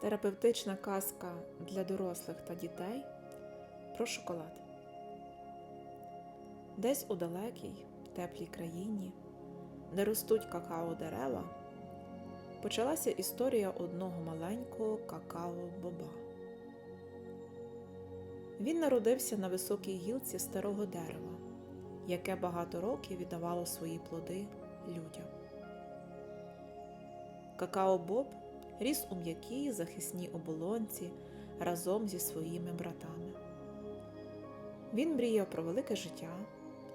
Терапевтична казка для дорослих та дітей про шоколад. Десь у далекій, теплій країні, де ростуть какао дерева, почалася історія одного маленького какао-боба. Він народився на високій гілці старого дерева, яке багато років віддавало свої плоди людям. Какао-боб ріс у м'якій захисній оболонці разом зі своїми братами. Він мріяв про велике життя,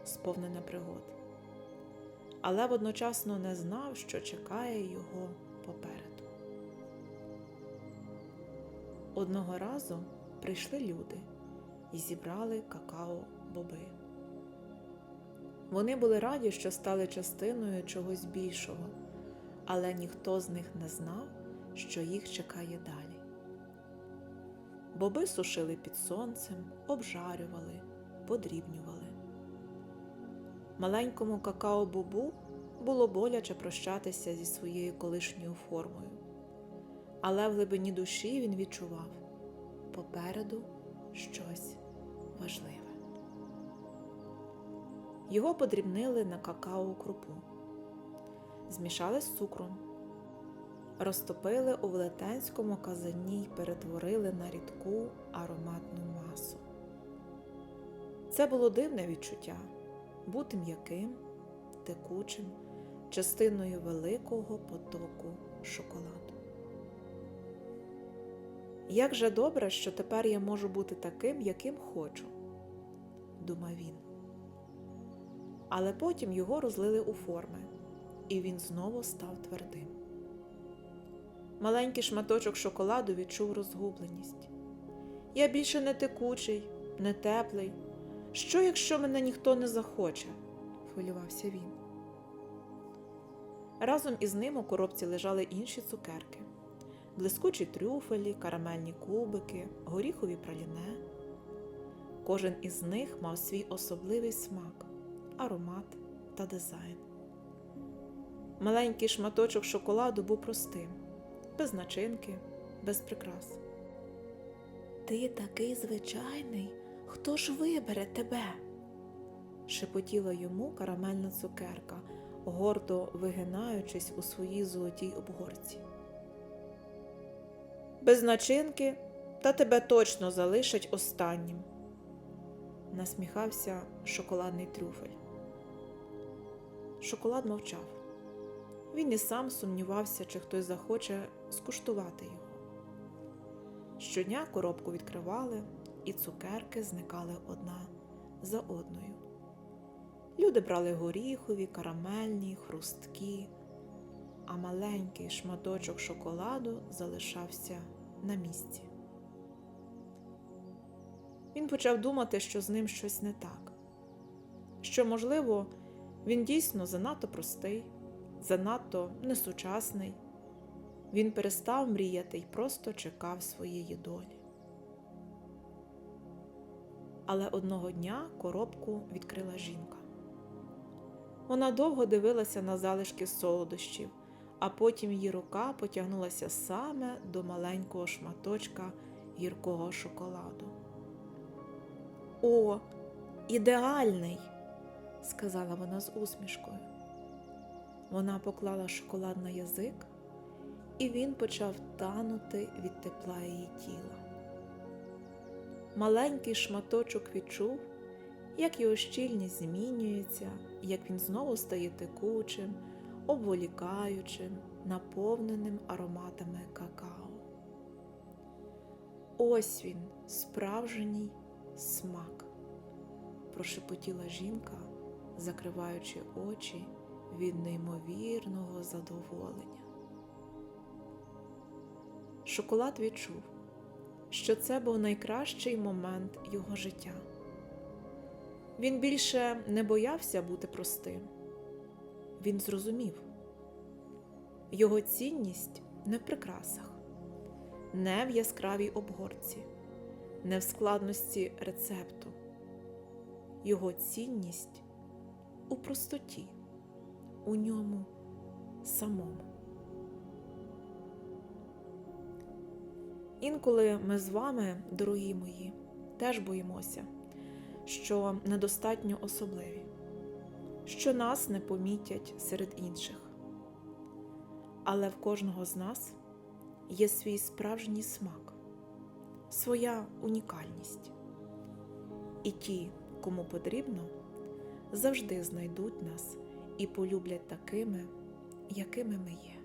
сповнене пригод, але водночасно не знав, що чекає його попереду. Одного разу прийшли люди і зібрали какао-боби. Вони були раді, що стали частиною чогось більшого, але ніхто з них не знав, що їх чекає далі. Боби сушили під сонцем, обжарювали, подрібнювали. Маленькому какао-бобу було боляче прощатися зі своєю колишньою формою, але в глибині душі він відчував попереду щось важливе. Його подрібнили на какао крупу, змішали з цукром, розтопили у велетенському казані й перетворили на рідку ароматну масу. Це було дивне відчуття бути м'яким, текучим, частиною великого потоку шоколаду. Як же добре, що тепер я можу бути таким, яким хочу, думав він. Але потім його розлили у форми, і він знову став твердим. Маленький шматочок шоколаду відчув розгубленість. Я більше не текучий, не теплий. Що, якщо мене ніхто не захоче? хвилювався він. Разом із ним у коробці лежали інші цукерки, блискучі трюфелі, карамельні кубики, горіхові праліне. Кожен із них мав свій особливий смак, аромат та дизайн. Маленький шматочок шоколаду був простим, без начинки, без прикрас. Ти такий звичайний, хто ж вибере тебе? шепотіла йому карамельна цукерка, гордо вигинаючись у своїй золотій обгорці. Без начинки та тебе точно залишать останнім, насміхався шоколадний трюфель. Шоколад мовчав. Він і сам сумнівався, чи хтось захоче скуштувати його. Щодня коробку відкривали, і цукерки зникали одна за одною. Люди брали горіхові, карамельні, хрусткі, а маленький шматочок шоколаду залишався на місці. Він почав думати, що з ним щось не так, що, можливо, він дійсно занадто простий, занадто несучасний. Він перестав мріяти й просто чекав своєї долі. Але одного дня коробку відкрила жінка. Вона довго дивилася на залишки солодощів, а потім її рука потягнулася саме до маленького шматочка гіркого шоколаду. О, ідеальний! сказала вона з усмішкою. Вона поклала шоколад на язик, і він почав танути від тепла її тіла. Маленький шматочок відчув, як його щільність змінюється, як він знову стає текучим, обволікаючим, наповненим ароматами какао. Ось він, справжній смак, прошепотіла жінка, закриваючи очі від неймовірного задоволення. Шоколад відчув, що це був найкращий момент його життя. Він більше не боявся бути простим. Він зрозумів його цінність не в прикрасах, не в яскравій обгорці, не в складності рецепту. Його цінність у простоті, у ньому самому. Інколи ми з вами, дорогі мої, теж боїмося, що недостатньо особливі, що нас не помітять серед інших. Але в кожного з нас є свій справжній смак, своя унікальність. І ті, кому потрібно, завжди знайдуть нас і полюблять такими, якими ми є.